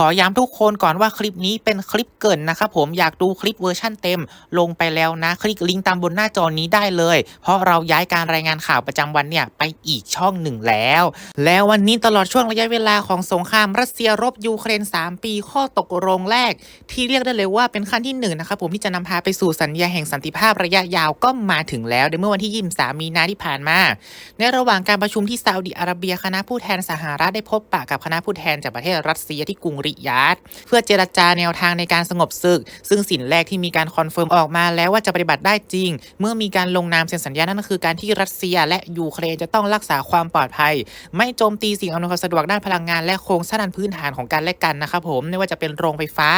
ขอย้ำทุกคนก่อนว่าคลิปนี้เป็นคลิปเกินนะครับผมอยากดูคลิปเวอร์ชั่นเต็ม ลงไปแล้วนะ คลิกลิงก์ตามบนหน้าจอนี้ได้เลย เพราะเราย้ายการรายงานข่าวประจำวันเนี่ยไปอีกช่องหนึ่งแล้ว แล้ววันนี้ตลอดช่วงระยะเวลาของสงครามรัสเซียรบยูเครน 3 ปีข้อตกลงแรก ที่เรียกได้เลยว่าเป็นขั้นที่หนึ่งนะครับผมที่จะนำพาไปสู่สัญญาแห่งสันติภาพระยะยาวก็มาถึงแล้วในเมื่อวันที่ 23 มีนาที่ผ่านมา ในระหว่างการประชุมที่ซาอุดิอาระเบียคณะผู้แทนสหรัฐได้พบปะกับคณะผู้แทนจากประเทศรัสเซียที่กรุงริยาดเพื่อเจรจาแนวทางในการสงบศึก ซึ่งสิ่งแรกที่มีการคอนเฟิร์มออกมาแล้วว่าจะปฏิบัติได้จริง เมื่อมีการลงนามเซ็นสัญญานั่นก็คือการที่รัสเซียและยูเครนจะต้องรักษาความปลอดภัย ไม่โจมตีสิ่งอำนวยความสะดวกด้านพลังงานและโครงสร้างพื้นฐานของกันและกันนะครับผมไม่ว่าจะเป็นโรงไฟฟ้า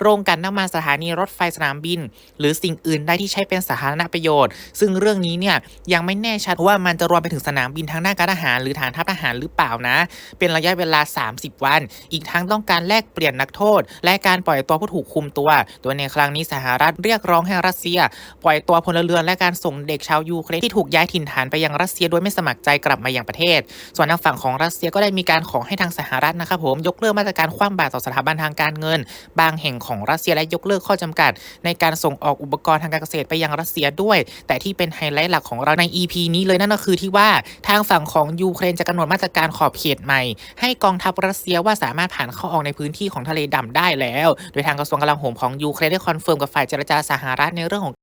โรงกันน้ำมันสถานีรถไฟสนามบิน หรือสิ่งอื่นใดที่ใช้เป็นสาธารณประโยชน์ ซึ่งเรื่องนี้เนี่ยยังไม่แน่ชัดว่ามันจะรวมไปถึงสนามบินทางหน้าการทหาร หรือฐานทัพทหารหรือเปล่านะ เป็นระยะเวลา 30 วัน อีกทั้งต้องการแลกเปลี่ยนนักโทษ และการปล่อยตัวผู้ถูกคุมตัว โดยในครั้งนี้สหรัฐเรียกร้องให้รัสเซีย ปล่อยตัวพลเรือนและการส่งเด็กชาวยูเครนที่ถูกย้ายถิ่นฐานไปยังรัสเซียโดยไม่สมัครใจกลับมายังประเทศ ส่วนทางฝั่งของรัสเซียก็ได้มีการขอให้ทางสหรัฐนะครับผมยกเลิกมาตรการคว่ำบาตรต่อสถาบันทางการเงิน บางแห่งของรัสเซียและยกเลิกข้อจำกัด ในการส่งออกอุปกรณ์ทางการเกษตรไปยังรัสเซียด้วย แต่ที่เป็นไฮไลท์หลักของเราใน EP นี้เลยนั่นก็คือที่ว่าทางฝั่งของยูเครนจะกำหนดมาตรการขอบเขตใหม่ ให้กองทัพรัสเซียว่าสามารถผ่านเข้าออกในพื้นที่ของทะเลดำได้แล้ว โดยทางกระทรวงกลาโหมของยูเครนได้คอนเฟิร์มกับฝ่ายเจรจาสหรัฐในเรื่องของ